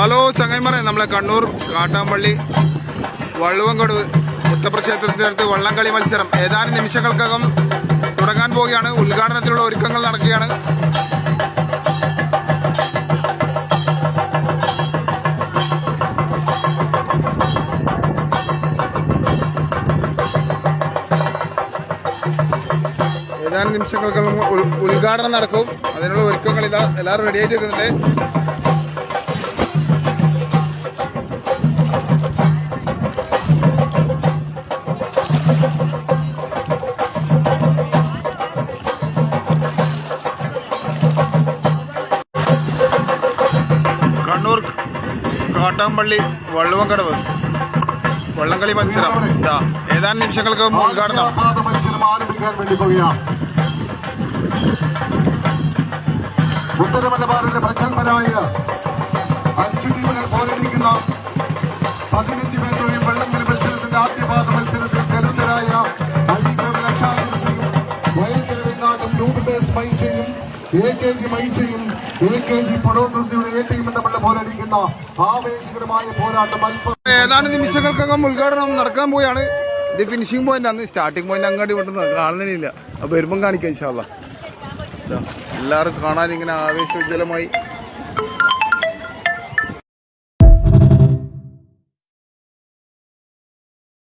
Hello ചങ്ങൈമറ നമ്മളെ കണ്ണൂർ കാട്ടാമ്പള്ളി വള്ളുവങ്കടവ് മുത്തപ്രക്ഷേത്രത്തിനടുത്ത് വള്ളംകളി മത്സരം. ഏതാനും നിമിഷങ്ങൾക്കകം തുടങ്ങാൻ പോവുകയാണ്. ഉദ്ഘാടനത്തിലുള്ള ഒരുക്കങ്ങൾ നടക്കുകയാണ്. ഏതാനും നിമിഷങ്ങൾക്കകം ഉദ്ഘാടനം നടക്കും. അതിനുള്ള ഒരുക്കങ്ങൾ ഇതാ എല്ലാവരും റെഡിയായിട്ട് വെക്കുന്നുണ്ട് കാട്ടാമ്പള്ളി വള്ളുവങ്കടവ്. വള്ളംകളി മത്സരം. ഇതാ ഏതാനും നിമിഷങ്ങൾക്ക് ഉദ്ഘാടനം. മത്സരം ആരംഭിക്കാൻ വേണ്ടി പോവുകയാണ് ഉത്തര മലബാറിലെ പ്രഗത്ഭരായ അഞ്ചു ടീമുകൾ പോരടിക്കുന്ന പതിനഞ്ച് പേരുടെയും വെള്ളങ്കൽ മത്സരത്തിന്റെ ആദ്യപാദ മത്സരത്തിൽ കരുതരായ മൈച്ചയും എ കെ ജി മൈച്ചയും എ കെ ജി പടോതുർത്തിയുടെ എ ടീമും പോരടിക്കുന്ന ആവേശകരമായ പോരാട്ടം ഏതാനും നിമിഷങ്ങൾക്കകം ഉദ്ഘാടനം നടക്കാൻ പോയാണ്. ഇത് ഫിനിഷിംഗ് പോയിന്റ് ആണ്. സ്റ്റാർട്ടിംഗ് പോയിന്റ് അങ്ങോട്ട് വിട്ടുന്നത് കാണുന്നില്ല. അപ്പൊ വരുമ്പം കാണിക്കാം ഇൻഷാല്ല എല്ലാവരും കാണാൻ ഇങ്ങനെ ആവേശോജ്വലമായി.